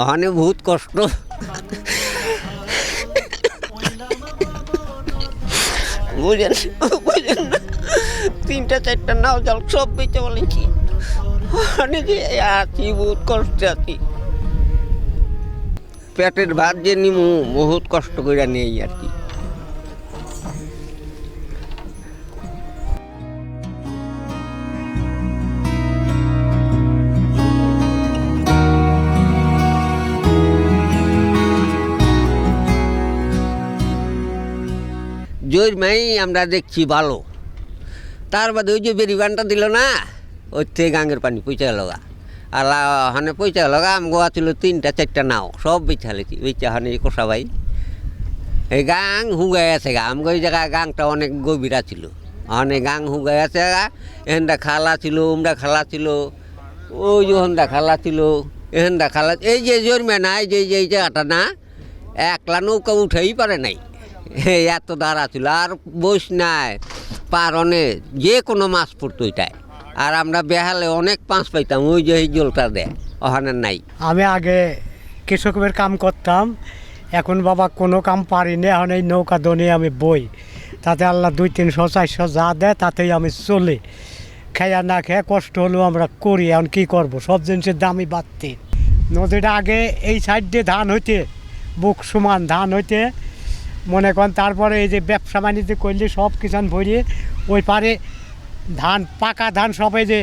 ওখানে বহুত কষ্ট। বুঝেন বুঝেন তিনটা, চারটা নাও জল, সব বেঁচে বলেছি। যে আছি, বহুত কষ্ট আছি। পেটের ভাত যে নিমু, বহুত কষ্ট করে নেই আর কি। জোর মাই, আমরা দেখছি ভালো। তার বাদে ওই যে বেরিবানটা দিল না ওর থেকে গাঙ্গের পানি পয়সা লগা আর হানে পয়সা লগা গোয়া ছিল তিনটা, চারটা নাও, সব বেচা লেছি, বেচা হানে কষা ভাই। এই গাং হুগাই আছে গা, আমগো এই জায়গা গাংটা অনেক গভীরা ছিল। অনেক গাং হুগাই আছে গা এখানটা খালা ছিল, উমরা খালা ছিল, ওই যে হন্দা খালা ছিল এখানটা খালা এই যে জন্মে না এই যে এই জায়গাটা না, একলা নৌকা উঠেই পারে নাই। এত দাঁড়া ছিল, আর বস নাই, পারনে যে কোনো মাছ পড়তো ওইটায় আর আমরা বেহালে অনেক মাছ পাইতাম, ওই যে জলটা দেয় ওখানে নাই। আমি আগে কৃষকের কাম করতাম, এখন বাবা কোনো কাম পারি না এখন এই নৌকা দনে আমি বই। তাতে আল্লাহ দুই তিনশো, চারশো যা দেয়, তাতেই আমি চলি। খেয়া না খেয়ে কষ্ট হলেও আমরা করি, এখন কী করব? সব জিনিসের দামই বাড়তে। নদীটা আগে এই সাইড দিয়ে ধান হইতে, বুক সমান ধান হইতে মনে করেন, তারপরে এই যে ব্যবসা বাণিজ্য করলে সব কিষান ভরিয়ে ওই পারে ধান, পাকা ধান সবাই যে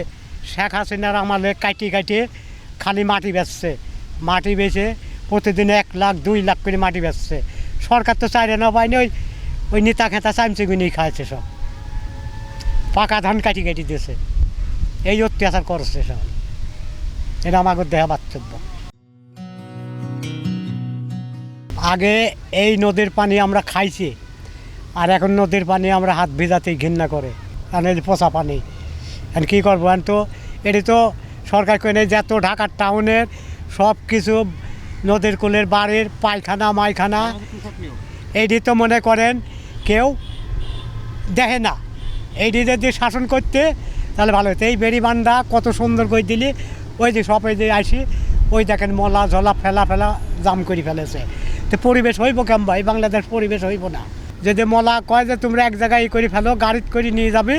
শেখ হাসিনার আমাদের কাটি কাটিয়ে খালি মাটি বেচছে। মাটি বেচে প্রতিদিন এক লাখ, দুই লাখ করে মাটি বেচছে। সরকার তো চাইরে না পায়নি ওই ওই নেতা খেতা চামচে গুনেই খাইছে সব। পাকা ধান কাটি কাটি দিয়েছে। এই অত্যাচার করছে সব। এটা আমাকে দেহা বাস্তব্য আগে এই নদীর পানি আমরা খাইছি, আর এখন নদীর পানি আমরা হাত ভেজাতেই ঘৃণা করে। কারণ এই পচা পানি, এখন কী করব? এখন তো এটি তো সরকার করে যত ঢাকার টাউনের সব কিছু নদীর কুলের বাড়ির পায়খানা, মাইখানা এইটি তো মনে করেন কেউ দেখে না। এইটি যদি শাসন করতে, তাহলে ভালো হতো এই বেড়িবান্ধা কত সুন্দর করে দিলি, ওই যে সব এই যে আসি ওই দেখেন মলা ঝলা ফেলা ফেলা জাম করে ফেলেছে। তো পরিবেশ হইব কেমন ভাই বাংলাদেশ পরিবেশ হইব না। যদি মলা কয় যে তোমরা এক জায়গায় করে ফেলো, গাড়িত করে নিয়ে যাবে,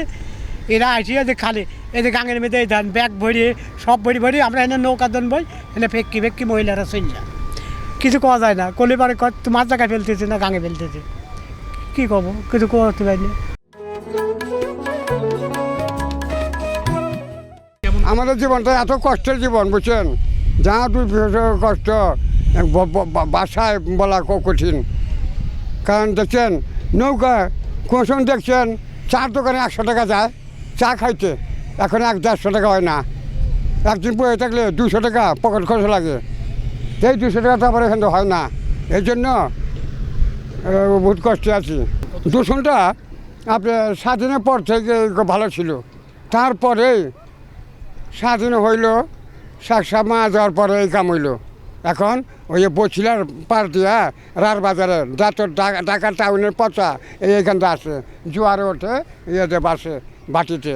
এরা আসিয়ে যে খালি, এই যে গাঙের মধ্যে এই ধান, ব্যাগ ভরিয়ে, সব ভরি ভরি আমরা এনে নৌকা দন বই, এনে ফেক্কি ফেক্কি মহিলারা চললা কিছু কওয়া যায় না কলিবারে কয় তোমার জায়গায় ফেলতেছে না, গাঙে ফেলতেছে। কী কব, কিছু করতে পারি না। আমাদের জীবনটা এত কষ্টের জীবন, বুঝছেন? যা দুই কষ্ট বাসায় বলা কঠিন। কারণ দেখছেন, নৌকা কোন দেখছেন, চার দোকানে একশো টাকা যায়, চা খাইতে। এখন এক দেড়শো টাকা হয় না। একদিন বয়ে থাকলে দুশো টাকা পকেট খরচ লাগে। এই দুশো টাকা তো আবার এখানে হয় না। এই জন্য বহুত কষ্টে আছি। দূষণটা আপনার স্বাধীনের পর থেকে ভালো ছিল। তারপরে স্বাধীন হইল শাকসা মা যাওয়ার পরে এই কাম হইল। এখন ওই যে বছিলার পার দিয়া রার বাজারে ঢাকা টাউনের পচা, এই এখানটা আসে জোয়ারে ওঠে ইয়েতে বাসে বাটিতে।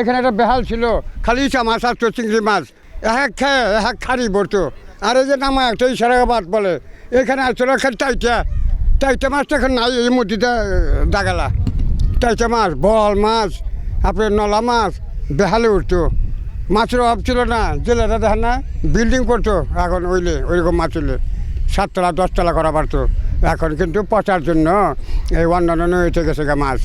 এখানে একটা বেহাল ছিল, খালি ইচা মাছ আসতো চিংড়ি মাছ। এক খেয়ে এক খারি পড়তো আর এই যে নামা একটা ইশারাবাদ বলে, এখানে আসছিল খালি টাইটা। টাইটা মাছটা এখন নাই, এই মধ্যে দাগালা টাইটা মাছ, বল মাছ আপনার নলা মাছ বেহালে উঠতো। মাছের অভাব ছিল না, জেলেরা দেখেন না বিল্ডিং করতো, এখন ওইলে ওইরকম মাছ হইলে সাততলা, দশতলা করা পারতো। এখন কিন্তু পচার জন্য এই অন্যান্য হয়েছে গেছে মাছ।